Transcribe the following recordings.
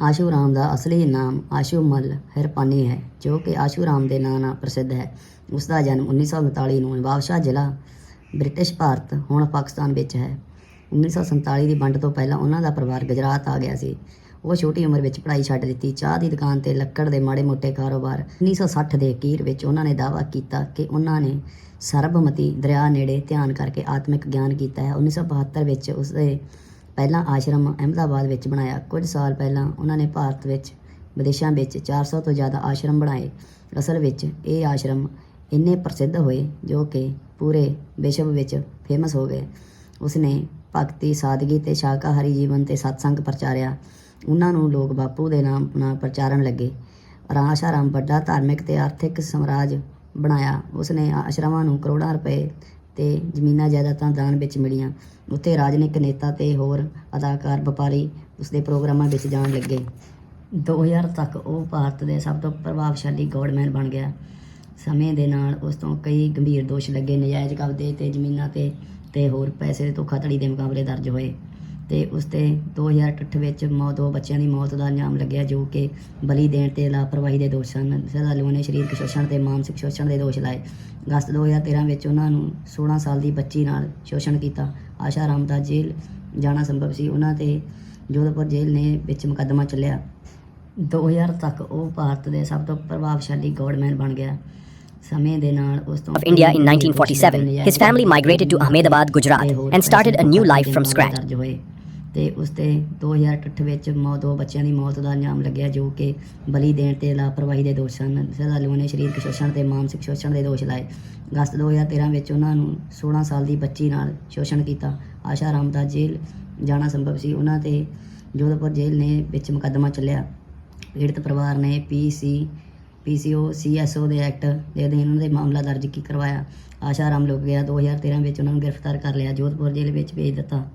ਆਸ਼ੂ ਰਾਮ ਦਾ ਅਸਲੀ ਨਾਮ ਆਸ਼ੂ ਮਲ ਹਿਰਪਾਨੀ ਹੈ, ਜੋ ਕਿ ਆਸ਼ੂ ਰਾਮ ਦੇ ਨਾਂ ਨਾਲ ਪ੍ਰਸਿੱਧ ਹੈ। ਉਸ ਦਾ ਜਨਮ 1939 ਨੂੰ ਨਵਾਬਸ਼ਾਹ ਜ਼ਿਲ੍ਹਾ ਬ੍ਰਿਟਿਸ਼ ਭਾਰਤ, ਹੁਣ ਪਾਕਿਸਤਾਨ ਵਿੱਚ ਹੈ। 1947 ਦੀ ਵੰਡ ਤੋਂ ਪਹਿਲਾਂ ਉਹਨਾਂ ਦਾ ਪਰਿਵਾਰ ਗੁਜਰਾਤ ਆ ਗਿਆ ਸੀ। ਉਹ ਛੋਟੀ ਉਮਰ ਵਿੱਚ ਪੜ੍ਹਾਈ ਛੱਡ ਦਿੱਤੀ। ਚਾਹ ਦੀ ਦੁਕਾਨ ਤੇ ਲੱਕੜ ਦੇ ਮਾੜੇ-ਮੋਟੇ ਕਾਰੋਬਾਰ 1960 ਦੇ ਅਖੀਰ ਵਿੱਚ ਉਹਨਾਂ ਨੇ ਦਾਅਵਾ ਕੀਤਾ ਕਿ ਉਹਨਾਂ ਨੇ ਸਰਬਮਤੀ ਦਰਿਆ ਨੇੜੇ ਧਿਆਨ ਕਰਕੇ ਆਤਮਿਕ ਗਿਆਨ ਕੀਤਾ ਹੈ। 1972 ਵਿੱਚ ਉਸਦੇ ਪਹਿਲਾ ਆਸ਼ਰਮ ਅਹਿਮਦਾਬਾਦ ਵਿੱਚ ਬਣਾਇਆ। ਕੁਝ ਸਾਲ ਪਹਿਲਾਂ ਉਹਨਾਂ ਨੇ ਭਾਰਤ ਵਿੱਚ ਵਿਦੇਸ਼ਾਂ ਵਿੱਚ 400 ਤੋਂ ਜ਼ਿਆਦਾ ਆਸ਼ਰਮ ਬਣਾਏ। ਅਸਲ ਵਿੱਚ ਇਹ ਆਸ਼ਰਮ ਇੰਨੇ ਪ੍ਰਸਿੱਧ ਹੋਏ ਜੋ ਕਿ ਪੂਰੇ ਵਿਸ਼ਵ ਵਿੱਚ ਫੇਮਸ ਹੋ ਗਏ। ਉਸਨੇ ਭਗਤੀ, ਸਾਦਗੀ ਤੇ ਸ਼ਾਕਾਹਾਰੀ ਜੀਵਨ ਤੇ ਸਤਸੰਗ ਪ੍ਰਚਾਰਿਆ। ਉਹਨਾਂ ਨੂੰ ਲੋਕ ਬਾਪੂ ਦੇ ਨਾਮ ਨਾਲ ਪ੍ਰਚਾਰਨ ਲੱਗੇ। ਰਾਸ਼ਾਰਾਮ ਵੱਡਾ ਧਾਰਮਿਕ ਤੇ ਆਰਥਿਕ ਸਮਰਾਜ ਬਣਾਇਆ। ਉਸਨੇ ਆਸ਼ਰਮਾਂ ਨੂੰ ਕਰੋੜਾਂ ਰੁਪਏ ਤੇ ਜ਼ਮੀਨਾਂ ਜਾਇਦਾਦਾਂ ਦਾਨ ਵਿੱਚ ਮਿਲੀਆਂ। ਉੱਥੇ ਰਾਜਨਿਕ ਨੇਤਾ ਤੇ ਹੋਰ ਅਦਾਕਾਰ, ਵਪਾਰੀ ਉਸਦੇ ਪ੍ਰੋਗਰਾਮਾਂ ਵਿੱਚ ਜਾਣ ਲੱਗੇ। 2000 ਤੱਕ ਉਹ ਭਾਰਤ ਦੇ ਸਭ ਤੋਂ ਪ੍ਰਭਾਵਸ਼ਾਲੀ ਗੌਡਮੈਨ ਬਣ ਗਿਆ। ਸਮੇਂ ਦੇ ਨਾਲ ਉਸ ਤੋਂ ਕਈ ਗੰਭੀਰ ਦੋਸ਼ ਲੱਗੇ। ਨਜਾਇਜ਼ ਕਬਜ਼ੇ ਤੇ ਜ਼ਮੀਨਾਂ ਤੇ ਤੇ ਹੋਰ ਪੈਸੇ ਦੇ ਧੋਖਾਧੜੀ ਦੇ ਮੁਕਾਬਲੇ ਦਰਜ ਹੋਏ। ਤੇ ਉਸ ਤੇ 2008 ਵਿੱਚ ਮੌਤ ਦੋ ਬੱਚਿਆਂ ਦੀ ਮੌਤ ਦਾ ਇਲਜ਼ਾਮ ਲੱਗਿਆ ਜੋ ਕਿ ਬਲੀ ਦੇਣ ਤੇ ਲਾਪਰਵਾਹੀ ਦੇ ਦੋਸ਼ ਸਨ ਸ਼ਰਧਾਲੂਆਂ ਨੇ ਸਰੀਰਕ ਸ਼ੋਸ਼ਣ ਤੇ ਮਾਨਸਿਕ ਸ਼ੋਸ਼ਣ ਦੇ ਦੋਸ਼ ਲਾਏ। ਅਗਸਤ 2013 ਵਿੱਚ ਉਹਨਾਂ ਨੂੰ 16 ਸਾਲ ਦੀ ਬੱਚੀ ਨਾਲ ਸ਼ੋਸ਼ਣ ਕੀਤਾ। ਆਸ਼ਾ ਰਾਮ ਦਾ ਜੇਲ੍ਹ ਜਾਣਾ ਸੰਭਵ ਸੀ। ਉਹਨਾਂ ਤੇ ਜੋਧਪੁਰ ਜੇਲ੍ਹ ਨੇ ਵਿੱਚ ਮੁਕੱਦਮਾ ਚੱਲਿਆ। 2000 ਤੱਕ ਉਹ ਭਾਰਤ ਦੇ ਸਭ ਤੋਂ ਪ੍ਰਭਾਵਸ਼ਾਲੀ ਗੌਡਮੈਨ ਬਣ ਗਿਆ। ਸਮੇਂ ਦੇ ਨਾਲ ਉਸ ਤੋਂ of India in 1947, his family migrated to Ahmedabad, Gujarat, and started a new life from scratch. ਦਰਜ ਹੋਏ ਤੇ ਉਸ ਤੇ 2008 ਵਿੱਚ ਮੌ, ਦੋ ਬੱਚਿਆਂ ਦੀ ਮੌਤ ਦਾ ਇਲਜ਼ਾਮ ਲੱਗਿਆ ਜੋ ਕਿ ਬਲੀ ਦੇਣ ਤੇ ਲਾਪਰਵਾਹੀ ਦੇ ਦੋਸ਼ ਸਨ ਸ਼ਰਧਾਲੂਆਂ ਨੇ ਸਰੀਰਕ ਸ਼ੋਸ਼ਣ ਤੇ ਮਾਨਸਿਕ ਸ਼ੋਸ਼ਣ ਦੇ ਦੋਸ਼ ਲਾਏ। ਅਗਸਤ 2013 ਵਿੱਚ ਉਹਨਾਂ ਨੂੰ 16 ਸਾਲ ਦੀ ਬੱਚੀ ਨਾਲ ਸ਼ੋਸ਼ਣ ਕੀਤਾ। ਆਸ਼ਾ ਰਾਮ ਦਾ ਜੇਲ੍ਹ ਜਾਣਾ ਸੰਭਵ ਸੀ। ਉਹਨਾਂ ਤੇ ਜੋਧਪੁਰ ਜੇਲ੍ਹ ਨੇ ਵਿੱਚ ਮੁਕੱਦਮਾ ਚੱਲਿਆ। ਪੀੜਤ ਪਰਿਵਾਰ ਨੇ ਪੀਸੀ ਪੀਸੀਓ ਸੀਐਸਓ ਦੇ ਐਕਟ ਦੇ ਅਧੀਨ ਉਹਨਾਂ ਦੇ ਮਾਮਲਾ ਦਰਜ ਕੀ ਕਰਵਾਇਆ। ਆਸ਼ਾ ਰਾਮ ਲੁਕ ਗਿਆ। 2013 ਵਿੱਚ ਉਹਨਾਂ ਨੂੰ ਗ੍ਰਿਫਤਾਰ ਕਰ ਲਿਆ। ਜੋਧਪੁਰ ਜੇਲ੍ਹ ਵਿੱਚ ਭੇਜ ਦਿੱਤਾ।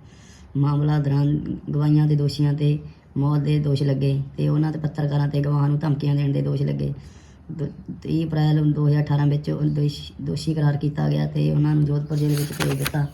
ਮਾਮਲਾ ਦੌਰਾਨ ਗਵਾਹੀਆਂ ਦੇ ਦੋਸ਼ੀਆਂ ਤੇ ਮੌਤ ਦੇ ਦੋਸ਼ ਲੱਗੇ ਤੇ ਉਹਨਾਂ ਤੇ ਪੱਤਰਕਾਰਾਂ ਤੇ ਗਵਾਹਾਂ ਨੂੰ ਧਮਕੀਆਂ ਦੇਣ ਦੇ ਦੋਸ਼ ਲੱਗੇ। ਦ- 30 ਅਪ੍ਰੈਲ 2018 ਵਿੱਚ ਦੋਸ਼- ਦੋਸ਼ੀ ਕਰਾਰ ਕੀਤਾ ਗਿਆ ਤੇ ਉਹਨਾਂ ਨੂੰ ਜੋਧਪੁਰ ਜੇਲ੍ਹ ਵਿੱਚ ਭੇਜ ਦਿੱਤਾ।